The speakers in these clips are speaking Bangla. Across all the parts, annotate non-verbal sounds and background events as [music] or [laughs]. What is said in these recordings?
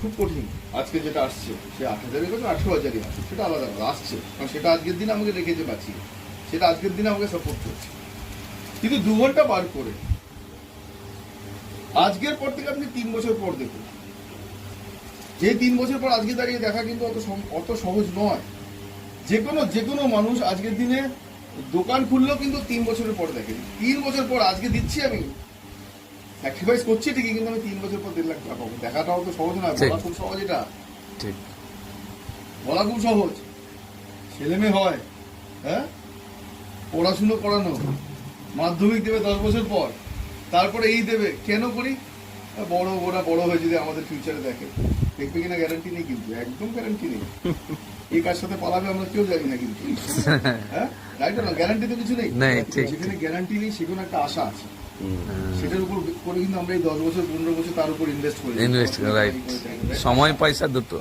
খুব কঠিন। আজকে যেটা আসছে, সে আট হাজারের কথা আঠেরো হাজারই আসছে সেটা আলাদা কথা আসছে। কারণ সেটা আজকের দিন আমাকে রেখেছে বাঁচিয়ে, সেটা আজকের দিনে আমাকে সাপোর্ট করছে। কিন্তু দু ঘণ্টা বার করে, আজকের পর থেকে আপনি তিন বছর পর দেখুন। যে তিন বছর পর আজকে দাঁড়িয়ে দেখা কিন্তু অত অত সহজ নয়। যে কোনো যে কোনো মানুষ আজকের দিনে দোকান খুললেও কিন্তু তিন বছরের পর দেখে তিন বছর পর আজকে দিচ্ছি আমি স্যাক্রিফাইস করছি ঠিকই কিন্তু আমি তিন বছর পর দেড় লাখ টাকা পাবো। দেখাটাও তো সহজ না বলা খুব সহজ এটা। ঠিক। বলা খুব সহজ। ছেলে মেয়ে হয় হ্যাঁ? পড়াশুনো করানো মাধ্যমিক দেবে দশ বছর পর তারপরে এই দেবে। কেন করি? বড় ওরা বড় হয়ে যদি আমাদের ফিউচারে দেখে। দেখবে কিনা গ্যারান্টি নেই কিন্তু একদম গ্যারান্টি নেই। এই কার সাথে পালাবে আমরা কেউ জানি না কিন্তু। [laughs] হ্যাঁ? রাইট না গ্যারান্টি তো কিছু নেই। যেখানে গ্যারান্টি নেই সেখানে একটা আশা আছে। সেটার উপর করে কিন্তু আমরা এই দশ বছর পনেরো বছর তার উপর ইনভেস্ট করি। ইনভেস্ট রাইট সময় পয়সা দুটো।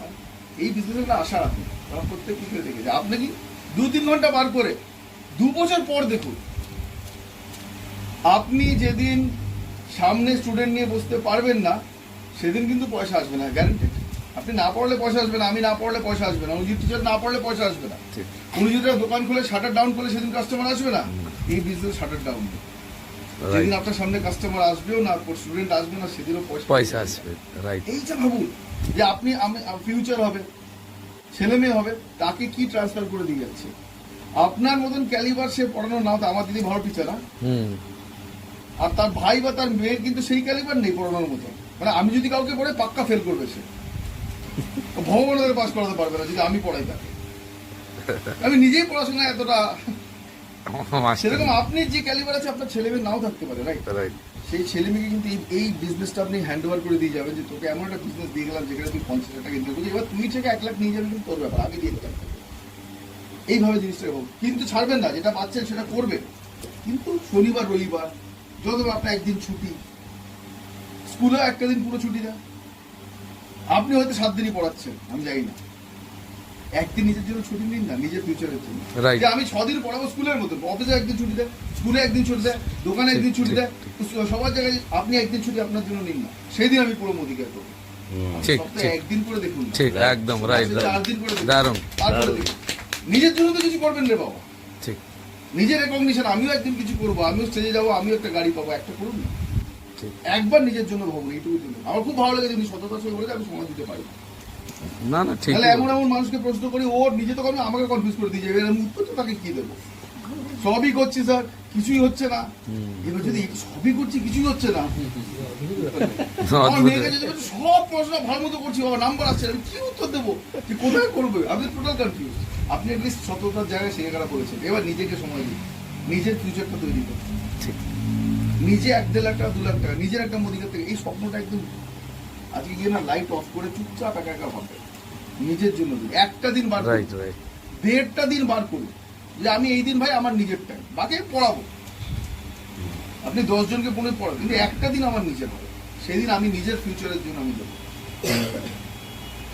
এই বিজনেসে একটা আশা রাখুন। কারণ প্রত্যেক কিছু দেখেছে আপনি কি দু তিন ঘণ্টা বার করে দু বছর পর দেখুন আপনি যেদিন সামনে স্টুডেন্ট নিয়ে বসতে পারবেন না সেদিন কিন্তু পয়সা আসবে না গ্যারান্টেড আপনি না পড়লে পয়সা আসবে না আমি না পড়লে পয়সা আসবে না অনুজিৎ টিচার না পড়লে পয়সা আসবে না। ঠিক। অনুজিৎরা দোকান খুলে শাটার ডাউন করলে সেদিন কাস্টমার আসবে না। এই বিজনেস শাটার ডাউন যেদিন আপনার সামনে কাস্টমার আসবেও না স্টুডেন্ট আসবে না সেদিনও পয়সা আসবে। রাইট এইটা ভাবুন যে আপনি আমি ফিউচার হবে ছেলে মেয়ে হবে তাকে কি ট্রান্সফার করে দিয়ে যাচ্ছে? আপনার মতন ক্যালিবার সে পড়ানো নাও তো আমার দিদি ভালো টিচার হুম। আর তার ভাই বা তার মেয়ের কিন্তু সেই ক্যালিবার নেই পড়ানোর মতন। মানে আমি যদি কাউকে পড়ে পাক্কা ফেল করবে সে। ভগবানের পাস করাতে পারবে না যদি আমি পড়াই তাকে। আমি নিজেই পড়াশোনা এতটা [laughs] সেরকম আপনি যে ক্যালিবার আছে আপনার ছেলে মেয়ে নাও থাকতে পারে রাইট রাইট সেই ছেলে মেয়েকে কিন্তু এই- এই বিজনেসটা আপনি হ্যান্ড ওভার করে দিয়ে যাবেন যে তোকে এমন একটা বিজনেস দিয়ে গেলাম যেখানে তুই পঞ্চাশ হাজার টাকা ইনকাম করছিস। এবার তুই থেকে এক লাখ নিয়ে যাবি কিন্তু তোর ব্যাপার আমি দিয়ে দিলাম এইভাবে জিনিসটা হোক কিন্তু ছাড়বেন না যেটা পাচ্ছেন সেটা করবেন। কিন্তু শনিবার রবিবার যত আপনার একদিন ছুটি স্কুলেও একটা দিন পুরো ছুটি দেয়। আপনি হয়তো সাত দিনই পড়াচ্ছেন আমি জানি না। একদিন নিজের জন্য ছুটি নিন না নিজের ফিউচারের জন্য. আমি ছদিন পড়াবো স্কুলের মতো অফিসে একদিন ছুটি দেয় স্কুলে একদিন ছুটি দেয় দোকানে একদিন ছুটি দেয় তো সবার জায়গায় আপনি একদিন ছুটি আপনার জন্য নিন না। সেই দিন আমি পুরো করব। ঠিক, ঠিক। একদিন করে দেখুন ঠিক একদম রাইট মাসে চার দিন করে দেখুন। দারুণ। নিজের জন্য তো কিছু করবেন রে বাবা। ঠিক। নিজের রেকগনিশন আমিও একদিন কিছু করব আমিও স্টেজে যাব আমিও একটা গাড়ি পাবো একটা করুন না। একবার নিজের জন্য ভাবুন এইটুকু আমার খুব ভালো লাগে তুমি সততার সঙ্গে আমি সময় দিতে পারি না না ঠিক তাহলে এমন এমন মানুষকে প্রশ্ন করি ও নিজে তো আমি আমাকে কনফিউজ করে দিয়ে যাবে আমি উত্তর তো তাকে কি দেবো? সবই করছি স্যার কিছুই হচ্ছে না। এবার যদি সবই করছি কিছুই হচ্ছে না। সব প্রশ্ন ভালো মতো করছি বাবা নাম্বার আসছে আমি কি উত্তর দেবো? যে কোথায় করবে? আমি টোটাল কনফিউজ আপনি অ্যাটলিস্ট সততার জায়গায় সে জায়গাটা করেছেন এবার নিজেকে সময় দিন। নিজের ফিউচারটা তৈরি করুন। নিজে এক দেড় লাখ টাকা দু লাখ টাকা নিজের একটা মদিকার থেকে এই স্বপ্নটা একদম আজকে গিয়ে না লাইট অফ করে চুপচাপ একা একা ভাববে নিজের জন্য দিন। একটা দিন বার রাইট রাইট দেড়টা দিন বার করুন যে আমি এই দিন ভাই আমার নিজের টাইম বাকি পড়াবো। আপনি দশ জনকে পড়ে পড়াবেন কিন্তু একটা দিন আমার নিজের হবে। সেদিন আমি নিজের ফিউচারের জন্য আমি দেবো।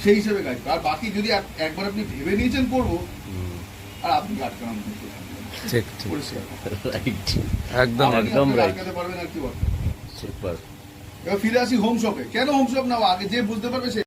সেই হিসেবে গাইড আর বাকি যদি একবার আপনি ভেবে নিয়েছেন করব আর আপনি ঠিক ঠিক। রাইট একদম পারবেন আর কি এবার ফিরে আসি হোম শপে কেন হোম শপ নাও আগে যে বুঝতে পারবে সে